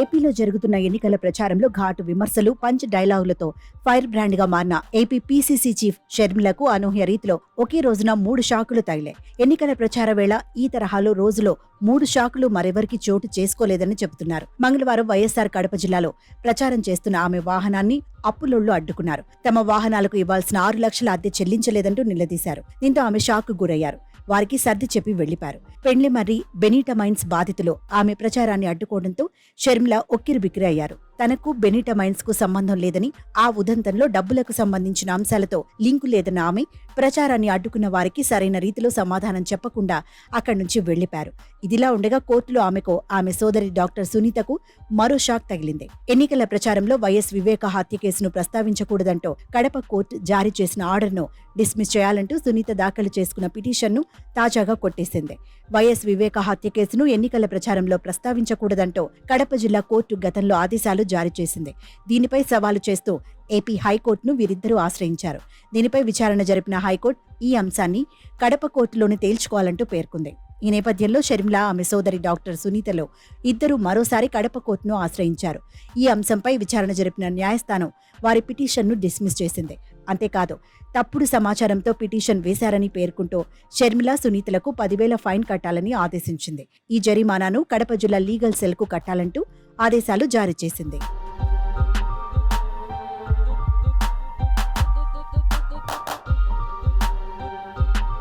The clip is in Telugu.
ఏపీలో జరుగుతున్న ఎన్నికల ప్రచారంలో ఘాటు విమర్శలు పంచ్ డైలాగులతో ఫైర్ బ్రాండ్గా మారిన ఏపీ పీసీసీ చీఫ్ షర్మిలకు అనూహ్య రీతిలో ఒకే రోజున మూడు షాకులు తగిలాయి. ఎన్నికల ప్రచార వేళ ఈ తరహాలో రోజులో మూడు షాకులు మరెవరికి చోటు చేసుకోలేదని చెబుతున్నారు. మంగళవారం వైఎస్సార్ కడప జిల్లాలో ప్రచారం చేస్తున్న ఆమె వాహనాన్ని అప్పులోళ్ళు అడ్డుకున్నారు. తమ వాహనాలకు ఇవ్వాల్సిన ఆరు లక్షల అద్దె చెల్లించలేదంటూ నిలదీశారు. దీంతో ఆమె షాక్ గురయ్యారు. వారికి సర్ది చెప్పి వెళ్ళిపారు పెండ్లిమర్రి బెనీటమైన్స్ బాధితులు ఆమె ప్రచారాన్ని అడ్డుకోవడంతో షర్మిల ఒక్కిరి బిక్కిరి అయ్యారు. తనకు బెనిటమైన్స్కు సంబంధం లేదని ఆ ఉదంతంలో డబ్బులకు సంబంధించిన అంశాలతో లింకు లేదన్న ఆమె ప్రచారాన్ని అడ్డుకున్న వారికి సరైన రీతిలో సమాధానం చెప్పకుండా అక్కడి నుంచి వెళ్ళిపారు ఇదిలా ఉండగా కోర్టులో ఆమెకు ఆమె సోదరి డాక్టర్ సునీతకు మరో షాక్ తగిలింది. ఎన్నికల ప్రచారంలో వైఎస్ వివేక హత్య కేసును ప్రస్తావించకూడదంటూ కడప కోర్టు జారీ చేసిన ఆర్డర్ను డిస్మిస్ చేయాలంటూ సునీత దాఖలు చేసుకున్న పిటిషన్ను తాజాగా కొట్టేసింది. వైఎస్ వివేక హత్య కేసును ఎన్నికల ప్రచారంలో ప్రస్తావించకూడదంటూ కడప జిల్లా కోర్టు గతంలో ఆదేశాలు జారీ చేసింది. దీనిపై సవాలు చేస్తూ ఏపీ హైకోర్టును వీరిద్దరూ ఆశ్రయించారు. దీనిపై విచారణ జరిపిన హైకోర్టు ఈ అంశాన్ని కడప కోర్టులోనే తేల్చుకోవాలంటూ పేర్కొంది. ఈ నేపథ్యంలో షర్మిల ఆమె సోదరి డాక్టర్ సునీతలో ఇద్దరు మరోసారి కడప కోర్టును ఆశ్రయించారు. ఈ అంశంపై విచారణ జరిపిన న్యాయస్థానం వారి పిటిషన్ను డిస్మిస్ చేసింది. అంతేకాదు తప్పుడు సమాచారంతో పిటిషన్ వేశారని పేర్కొంటూ షర్మిల సునీతలకు పదివేల ఫైన్ కట్టాలని ఆదేశించింది. ఈ జరిమానాను కడప జిల్లా లీగల్ సెల్కు కట్టాలంటూ ఆదేశాలు జారీ చేసింది.